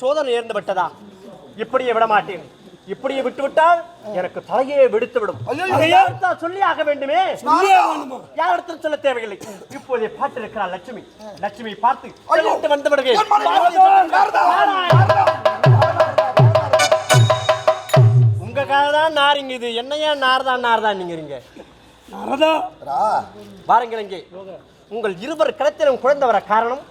சோதனை நேர்ந்து விட்டதா? இப்படியே விட மாட்டேன் இப்படியே விட்டு விட்டால் எனக்கு தலையே வெடித்து விடும் யார்தான் சொல்லி ஆக வேண்டுமே? யாரிடத்தில் சொல்ல தேவையில்லை. இப்போதே பாட்டு இருக்கிறார் லட்சுமி. லட்சுமி பார்த்து வந்து விடுவேன் உங்க கதை தான் நாரிங்க இது. என்னையா நார்தான் நார்தான் நீங்க பாருங்கள் இங்கே. உங்கள் இருவர் கிளத்திலும் குழந்தை வர காரணம்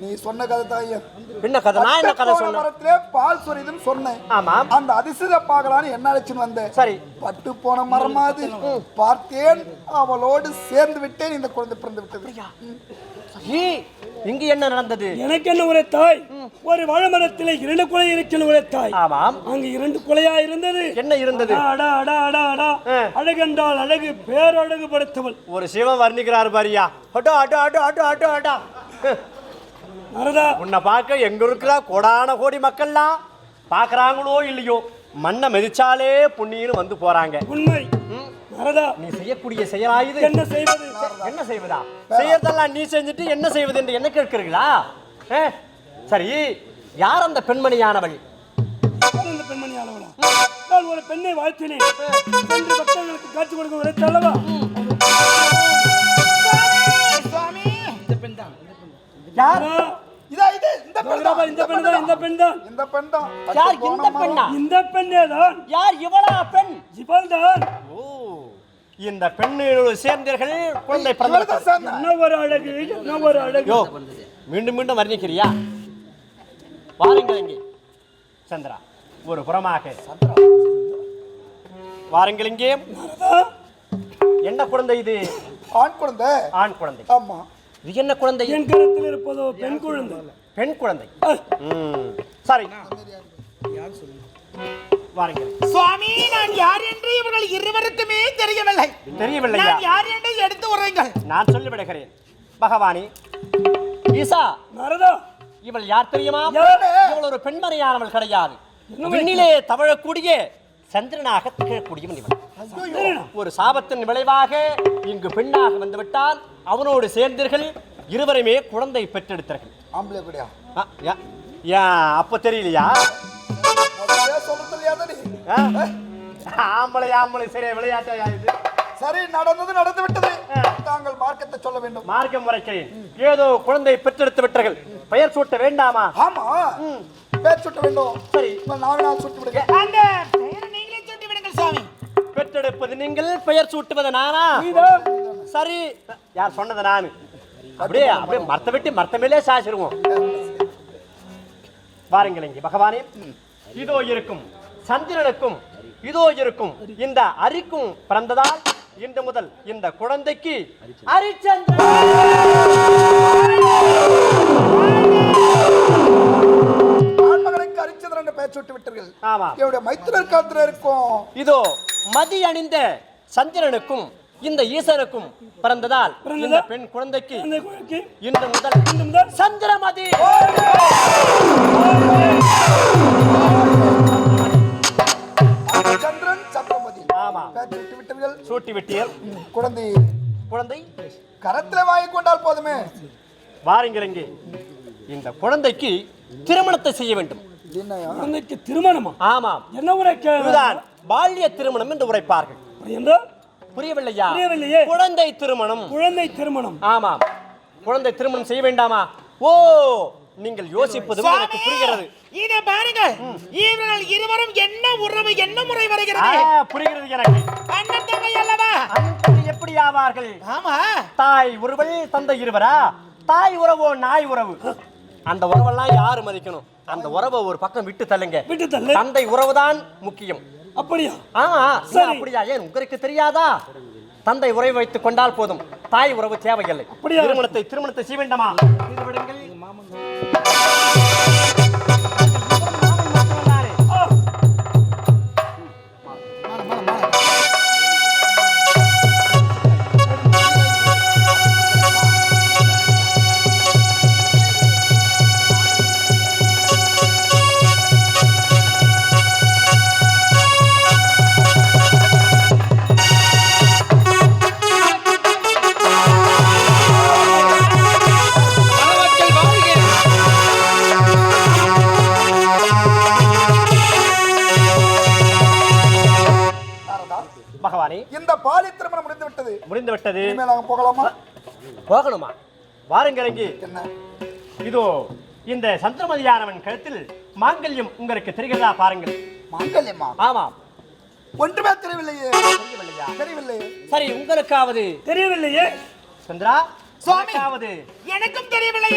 நீ சொன்ன கதை தான் ஐயா. என்ன கதை? நான் என்ன கதை சொன்னேன்? மரத்திலே பால் சொரிதுன்னு சொன்னேன். ஆமாம் அந்த அதிசய பார்க்கலான்னு என்ன அழைச்சுன்னு வந்தேன்? சரி. பட்டு போன மரமாது பார்த்தேன். அவளோடு சேர்ந்து விட்டேன். இந்த குழந்தை பிறந்து விட்டது. இங்கு என்ன நடந்தது? எனக்கு என்ன ஒரு தாய்? ஒரு வாழைமரத்தில் இரண்டு குலை இருக்கின்ற ஒரு தாய். ஆமாம் அங்கு இரண்டு குலையா இருந்தது. என்ன இருந்தது? அடா அடா அடா அடா. அழகென்றால் அழகு பேரழகு படுத்தவள். ஒரு சிவன் வர்ணிக்கிறார் பாரியா. அட்டோ அட்டோ அட்டோ அட்டோ அட்டோ அட்டோ நரதா உன்னை பார்க்க எங்க இருக்கிற கோடான கோடி மக்கள்லாம் பார்க்கறாங்களோ இல்லையோ மண்ணை மிதிச்சாலே புண்ணியன்னு வந்து போறாங்க. உண்மை. ம், நரதா நீ செய்யக்கூடிய செயலாயுது என்ன செய்வது? என்ன செய்வதா? செய்யறதெல்லாம் நீ செஞ்சுட்டு என்ன செய்வது என்று என்ன கேட்கிறீங்களா ஆ? சரி யார் அந்த பெண்மணியானவள்? யார் இந்த பெண்மணி ஆளவளா நான் ஒரு பெண்ணை வாழ்த்தினேன். சென்று பக்தர்களுக்கு காட்சி கொடுக்க உரைத்த அல்லவா? யார்? இந்த பெண் இந்த பெண் தான் இந்த பெண் தான் இந்த பெண் தான் யார் இந்த பெண்ணா? இந்த பெண்ணே தான். யார் இவளா பெண்? இவள் தான் ஓ. இந்த பெண்ணோடு சேர்ந்தீர்கள் குழந்தை பிறந்தது என்ன ஒரு அழகு என்ன ஒரு அழகு. யோ மீண்டும் மீண்டும் வர்ணிக்கிறியா? வாருங்கள் இங்கே. சந்திரா ஒரு புறமாக. வாருங்கள் இங்கே. என்ன குழந்தை இது? ஆண் குழந்தை. ஆண் குழந்தை. ஆமா. இது என்ன குழந்தை? என் கருத்தில் இருப்பதோ பெண் குழந்தை. பெண் குழந்தை. சரி. சுவாமி நான் யார் என்று இவர்கள் இருவருக்குமே தெரியவில்லை. தெரியவில்லையா? நான் யார் என்று எடுத்து உரைங்கள் நான் சொல்லிவிடுகிறேன். பகவானி ஈசா நரதா. இவள் யார் தெரியுமா? இவள் ஒரு பெண்மணியானவள் கிடையாது. விண்ணிலே தவழக்கூடிய சந்திரனாக திகழக்கூடியவன் இவன். ஒரு சாபத்தின் விளைவாக இங்கு பெண்ணாக வந்துவிட்டால் அவனோடு சேர்ந்தீர்கள் இருவருமே குழந்தை பெற்றெடுத்தார்கள். ஆம்பளை கூடயா? யா அப்ப தெரியலையா? ஆம்பளை ஆம்பளை சரி விளையாட்டையா இது? சரி நடந்தது நடந்து விட்டது. தாங்கள் மார்க்கத்தை சொல்ல வேண்டும். மார்க்கம் முறைக்கிறேன். ஏதோ குழந்தை பெற்றெடுத்து விட்டார்கள். பெயர் சூட்ட வேண்டாமா? ஆமா. பேர் சுட்ட வேண்டும். சரி. இப்ப நான் நான் சுட்டு விடுங்க. அந்த பெயரை நீங்களே சொல்லி விடுங்கள் சுவாமி பெற்றெடுப்பது நீங்கள் பெயர் சூட்டுவது நானா? சரி. யார் சொன்னது நானு? அப்படியே அப்படியே மரத்தை வெட்டி மரத்த மேலே சாச்சிருவோம் வாருங்கள் இங்கே பகவானே. இதோ இருக்கும் சந்திரனுக்கும் இதோ இருக்கும் இந்த அரிக்கும் பிறந்ததால் இன்று முதல் இந்த குழந்தைக்கு ஆண்மகனுக்கு அரிச்சந்திரன் என்ற பெயர் சுட்டு விட்டீர்கள். ஆமா என்னுடைய மைத்திரர் காலத்துல இருக்கும் இதோ மதி அணிந்த சந்திரனுக்கும் இந்த ஈசனுக்கும் பிறந்ததால் இந்த? பெண் குழந்தைக்கு இன்று முதல் சந்திரமதி. சந்திரன் சந்திரமதி ஆமா. சுட்டு விட்டீர்கள் சூட்டி குழந்தை. குழந்தை. கரத்துல வாங்கி கொண்டால் போதுமே. வாருங்கள் இங்கே. இந்த குழந்தைக்கு திருமணத்தை செய்ய வேண்டும். குழந்தைக்கு திருமணமா? ஆமாம். என்ன உரை இதுதான் பால்ய திருமணம் என்று உரைப்பார்கள். என்றால்? புரியவில்லையா? புரியவில்லையே. குழந்தை திருமணம். குழந்தை திருமணம். ஆமாம். குழந்தை திருமணம் செய்ய வேண்டாமா? ஓ நீங்கள் யோசிப்பதும் எனக்கு புரிகிறது. இத பாருங்க. இவர்கள் இருவரும் என்ன உறவு என்ன முறை வருகிறது? புரிகிறது எனக்கு. அண்ணன் தங்கை அல்லவா? எப்படி ஆவார்கள்? ஆமா. தாய் உறவல் தந்தை இருவரா? தாய் உறவோ நாய் உறவு? அந்த உறவெல்லாம் யாரு மதிக்கணும்? அந்த உறவை ஒரு பக்கம் விட்டு தள்ளுங்க. விட்டு தள்ளு. தந்தை உறவுதான் முக்கியம். அப்படியா? ஆமா அப்படியா? ஏன் உங்களுக்கு தெரியாதா? தந்தை உறவை வைத்துக் கொண்டால் போதும். தாய் உறவு தேவையில்லை? திருமணத்தை திருமணத்தை செய்ய வேண்டாமா? முடிந்து விட்டது இனிமேல் நாங்க போகலாமா? போகணுமா? என்ன? இதோ இந்த சந்திரமதியானவன் கழுத்தில் மாங்கல்யம் உங்களுக்கு தெரிகிறதா பாருங்கள். மாங்கல்யமா? ஆமாம். ஒன்றுமே தெரியவில்லையே. தெரியவில்லையா? தெரியவில்லையே. சரி உங்களுக்காவது. தெரியவில்லையே. சந்திரா சுவாமி. உங்களுக்காவது. எனக்கும் தெரியவில்லை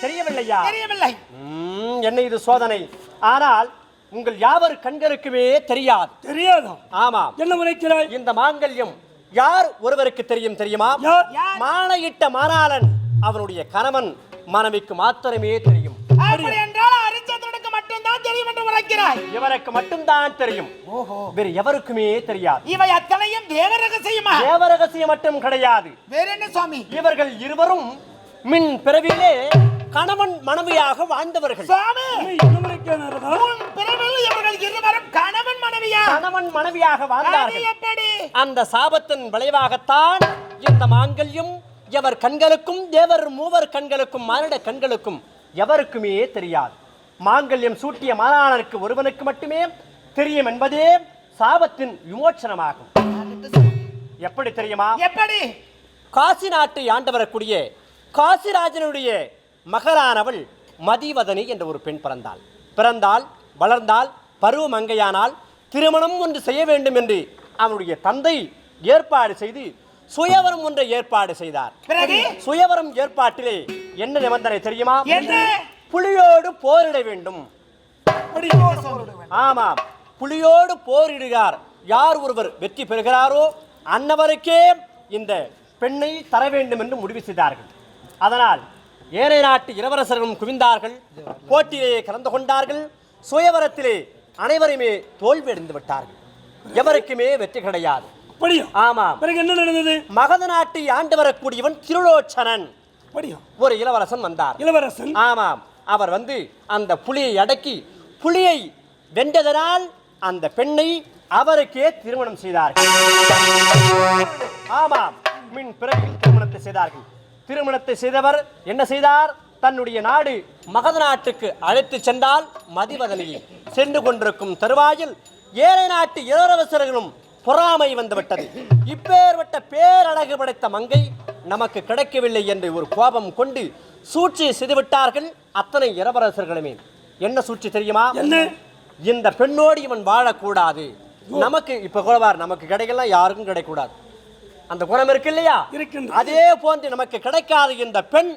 தெரியவில்லையா? தெரியவில்லை. ம், என்ன இது சோதனை? ஆனால் உங்கள் யாவர் கண்களுக்குமே தெரியாது. தெரியாதா? ஆமாம். என்ன உரைக்கிறாய்? இந்த மாங்கல்யம் யார் ஒருவருக்கு தெரியும் தெரியுமா? மாலையிட்ட மானாளன் அவனுடைய கணவன் மனைவிக்கு மாத்திரமே தெரியும். அப்படி என்றால் அரிச்சந்திரனுக்கு மட்டும்தான் தெரியும் என்று உரைக்கிறாய். இவருக்கு மட்டும்தான் தெரியும். வேறு எவருக்குமே தெரியாது. இவை அத்தனையும் தேவ ரகசியமா? தேவரகசியம் மட்டும் கிடையாது. வேற என்ன சுவாமி? இவர்கள் இருவரும் மின் பிறவிலே கணவன் மனைவியாக வாழ்ந்தவர்கள். கணவன் மனைவியா? கணவன் மனைவியாக வாழ்ந்தார்கள். அந்த சாபத்தின் விளைவாகத்தான் இந்த மாங்கல்யம் எவர் கண்களுக்கும் தேவர் மூவர் கண்களுக்கும் மானிட கண்களுக்கும் எவருக்குமே தெரியாது. மாங்கல்யம் சூட்டிய மாணவனுக்கு ஒருவனுக்கு மட்டுமே தெரியும் என்பதே சாபத்தின் விமோச்சனமாகும். எப்படி தெரியுமா? எப்படி? காசி நாட்டை ஆண்டு வரக்கூடிய காசிராஜனுடைய மகளானவள் மதிவதனி என்ற ஒரு பெண் பிறந்தாள். பிறந்தால் வளர்ந்தால் பருவ மங்கையானால் திருமணம் ஒன்று செய்ய வேண்டும் என்று அவனுடைய தந்தை ஏற்பாடு செய்து சுயவரம் ஒன்றை ஏற்பாடு செய்தார். சுயவரம் ஏற்பாட்டிலே என்ன நிபந்தனை தெரியுமா? புலியோடு போரிட வேண்டும். ஆமாம். புலியோடு போரிடுகிறார். யார் ஒருவர் வெற்றி பெறுகிறாரோ அன்னவருக்கே இந்த பெண்ணை தர வேண்டும் என்று முடிவு செய்தார்கள். அதனால் ஏழை நாட்டு இளவரசர்களும் குவிந்தார்கள். போட்டியிலே கலந்து கொண்டார்கள். சுயவரத்திலே அனைவருமே தோல்வி அடைந்து விட்டார்கள். எவருக்குமே வெற்றி கிடையாது. ஆமாம். பிறகு என்ன நடந்தது? மகத நாட்டை ஆண்டு வரக்கூடியவன் திருலோச்சனன். ஒரு இளவரசன் வந்தார். இளவரசன்? ஆமாம். அவர் வந்து அந்த புலியை அடக்கி புலியை வென்றதனால் அந்த பெண்ணை அவருக்கே திருமணம் செய்தார்கள். ஆமாம். மின் பிறகு திருமணத்தை செய்தார்கள். திருமணத்தை செய்தவர் என்ன செய்தார்? தன்னுடைய நாடு மகத நாட்டுக்கு அழைத்து சென்றால் மதிவதனியை சென்று கொண்டிருக்கும் தருவாயில் ஏழை நாட்டு இளவரசர்களும் பொறாமை வந்துவிட்டது. இப்பேற்பட்ட பேரழகு படைத்த மங்கை நமக்கு கிடைக்கவில்லை என்று ஒரு கோபம் கொண்டு சூழ்ச்சி செய்துவிட்டார்கள் அத்தனை இளவரசர்களுமே. என்ன சூழ்ச்சி தெரியுமா? இந்த பெண்ணோடு இவன் வாழக்கூடாது. நமக்கு இப்ப கூடவார் நமக்கு கிடைக்கலாம் யாருக்கும் கிடைக்கூடாது அந்த குணம் இருக்கு இல்லையா. அதே போன்று நமக்கு கிடைக்காத இந்த பெண்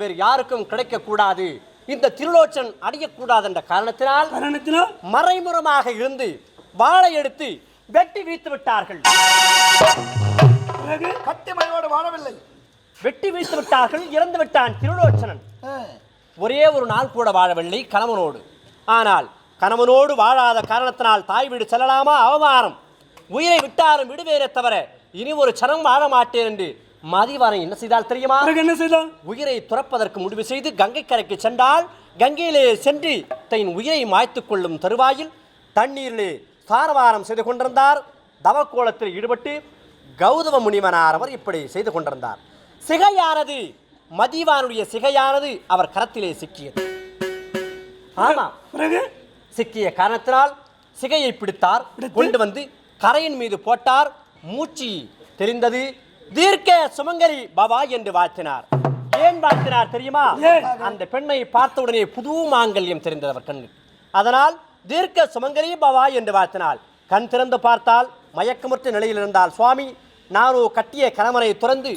வேறு யாருக்கும் கிடைக்க கூடாது இந்த திருலோச்சன் அடையக்கூடாது என்ற காரணத்தினால் காரணத்தினால் மறைமுகமாக இருந்து வாளை எடுத்து வெட்டி வீழ்த்து விட்டார்கள். பிறகு? கட்டி மழையோடு வாழவில்லை. வெட்டி வீழ்த்து விட்டார்கள் இறந்து விட்டான் திருலோச்சனன். ஒரே ஒரு நாள் கூட வாழவில்லை கணவனோடு. ஆனால் கணவனோடு வாழாத காரணத்தினால் தாய் வீடு செல்லலாமா? அவமானம். உயிரை விட்டாரும் விடுவேரே தவிர இனி ஒரு சனம் வாழ மாட்டேன் என்று மதிவாரன் என்ன செய்தால் தெரியுமா? என்ன செய்தான் உயிரை துறப்பதற்கு முடிவு செய்து கங்கை கரைக்கு சென்றால் கங்கையிலே சென்று தன் உயிரை மாய்த்துக் கொள்ளும் தருவாயில் தண்ணீரிலே சாரவாரம் செய்து கொண்டிருந்தார். தவக்கோலத்தில் ஈடுபட்டு கௌதம முனிவனார் அவர் இப்படி செய்து கொண்டிருந்தார். சிகையானது மதிவானுடைய சிகையானது அவர் கரத்திலே சிக்கியது. ஆமா. பிறகு? சிக்கிய காரணத்தினால் சிகையை பிடித்தார். கொண்டு வந்து கரையின் மீது போட்டார். மூச்சு தெரிந்தது தீர்க்க சுமங்கரி பவா என்று வாழ்த்தினார். ஏன் வாழ்த்தினார் தெரியுமா? அந்த பெண்ணை பார்த்த உடனே புது மாங்கல்யம் தெரிந்தது அவர் கண்ணில். அதனால் தீர்க்க சுமங்கலி பவா என்று வாழ்த்தினாள். கண் திறந்து பார்த்தால் மயக்கமுற்ற நிலையில் இருந்தால் சுவாமி நானோ கட்டிய கணவனை துறந்து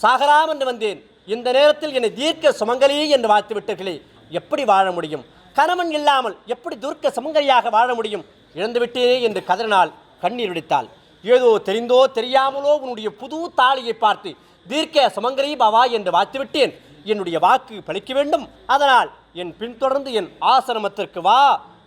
சாகராம் என்று வந்தேன். இந்த நேரத்தில் என்னை தீர்க்க சுமங்கலி என்று வாழ்த்து விட்டீர்களே எப்படி வாழ முடியும்? கணவன் இல்லாமல் எப்படி துர்க்க சுமங்கலியாக வாழ முடியும்? இழந்து விட்டேனே என்று கதறினாள் கண்ணீர் விடுத்தாள். ஏதோ தெரிந்தோ தெரியாமலோ உன்னுடைய புது தாளியை பார்த்து தீர்க்க சுமங்கலி பவா என்று வாழ்த்துவிட்டேன் என்னுடைய வாக்கு பழிக்க வேண்டும். அதனால் என் பின்தொடர்ந்து என் ஆசிரமத்திற்கு வா.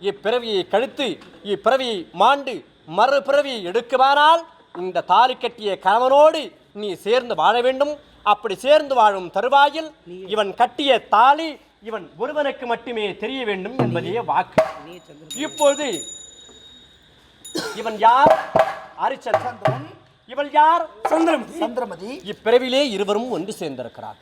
இப்பிறவியை கழித்து இப்பிறவியை மாண்டு மறுபிறவியை எடுக்குமானால் இந்த தாலி கட்டிய கணவனோடு நீ சேர்ந்து வாழ வேண்டும். அப்படி சேர்ந்து வாழும் தருவாயில் இவன் கட்டிய தாலி இவன் ஒருவனுக்கு மட்டுமே தெரிய வேண்டும் என்பதே வாக்கு. இப்போது இவன் யார்? அரிச்சந்திரன் இவள் யார்? சந்திரமதி. சந்திரமதி. இப்பிறவிலே இருவரும் ஒன்று சேர்ந்திருக்கிறார்